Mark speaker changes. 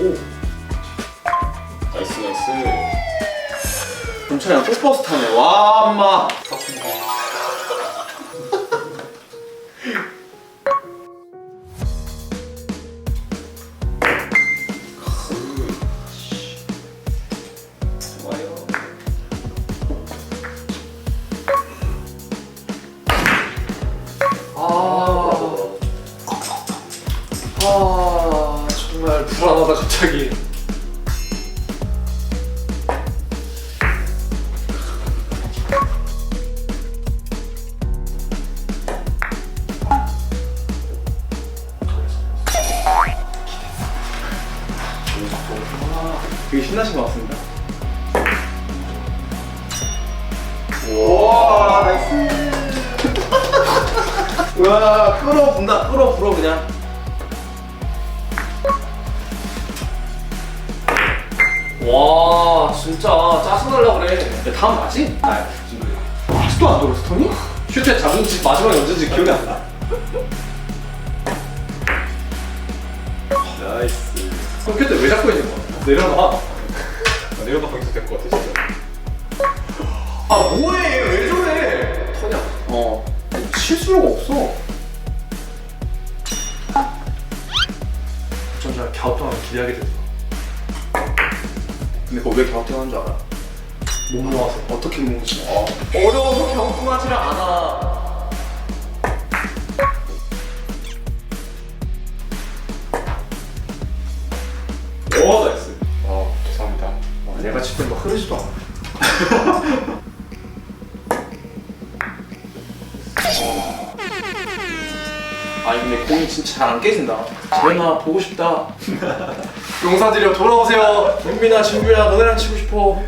Speaker 1: 오.
Speaker 2: 나이스 나이스.
Speaker 1: 경찰이랑 똑버스 타네. 와, 엄마.
Speaker 2: 좋아요.
Speaker 1: 아, 아, 정말 불안하다 갑자기. 되게 신나신 것 같습니다. 와, 나이스. 와 끌어분다 끌어불어 그냥 와 진짜 짜증날라 그래 야, 다음 맞지? 아 지금 아직도 안 돌았어 토니? 슈트 잡은 지 마지막에 언제인지 기억이 안 나
Speaker 2: 나이스.
Speaker 1: 그때 왜 잡고 있는 거야? 내려놔
Speaker 2: 내려놓고 있어도 될것 같아 진짜.
Speaker 1: 아 뭐해 왜 저래 토냐 어칠 수가 없어 전자 갸우뚱하면 기대하게 되더라 근데 그거 왜 갸우뚱한 줄 알아? 못 모아서 어떻게 모으지? 어. 어려워서 갸우뚱하지를 않아
Speaker 2: 오 나이스. 아 죄송합니다.
Speaker 1: 와, 내가 치고 있는 거 흐르지도 않아 아니 근데 공이 진짜 잘 안 깨진다. 재현아 보고 싶다. 용사들이여 돌아오세요. 은빈아 진규야 너네랑 치고 싶어